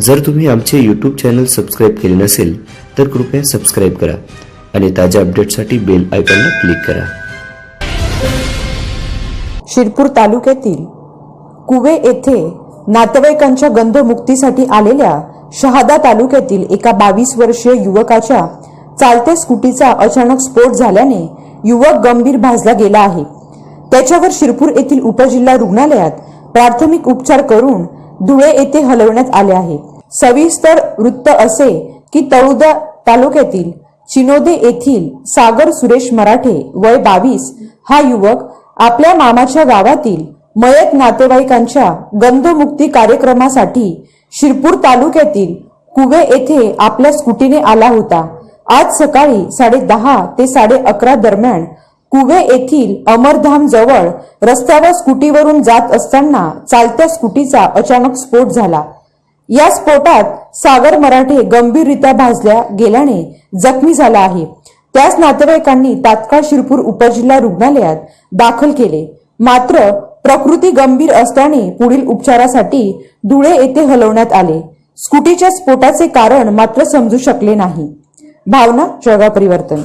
जर तुम्ही आमचे यूट्यूब चॅनल सबस्क्राईब केले नसेल तर कृपया सबस्क्राईब करा आणि ताज्या अपडेटसाठी बेल आयकॉनला क्लिक करा. शिरपूर तालुक्यातील कुवे येथे नातेवाईकांच्या गंधमुक्तीसाठी आलेल्या शहादा तालुक्यातील एका बावीस वर्षीय युवकाच्या चालत्या स्कूटीचा अचानक स्फोट झाल्याने युवक गंभीर भाजला गेला आहे. त्याच्यावर शिरपूर येथील उपजिल्हा रुग्णालयात प्राथमिक उपचार करून धुळे येथे हलवण्यात आले आहे. सविस्तर वृत्त असे की तळोदा तालुक्यातील चिनोदे येथील सागर सुरेश मराठे वय बावीस हा युवक आपल्या मामाच्या गावातील मयत नातेवाईकांच्या गंधमुक्ती कार्यक्रमासाठी शिरपूर तालुक्यातील कुवे येथे आपल्या स्कूटीने आला होता. आज सकाळी साडे दहा ते साडे अकरा दरम्यान कुवे येथील अमरधाम जवळ रस्त्यावर स्कूटीवरून जात असताना चालत्या स्कूटीचा अचानक स्फोट झाला. या स्फोटात सागर मराठे गंभीररित्या भाजल्या गेल्याने जखमी झाला आहे. त्याच नातेवाईकांनी तात्काळ शिरपूर उपजिल्हा रुग्णालयात दाखल केले. मात्र प्रकृती गंभीर असल्याने पुढील उपचारासाठी धुळे येथे हलवण्यात आले. स्कूटीच्या स्फोटाचे कारण मात्र समजू शकले नाही. भावना जगा परिवर्तन.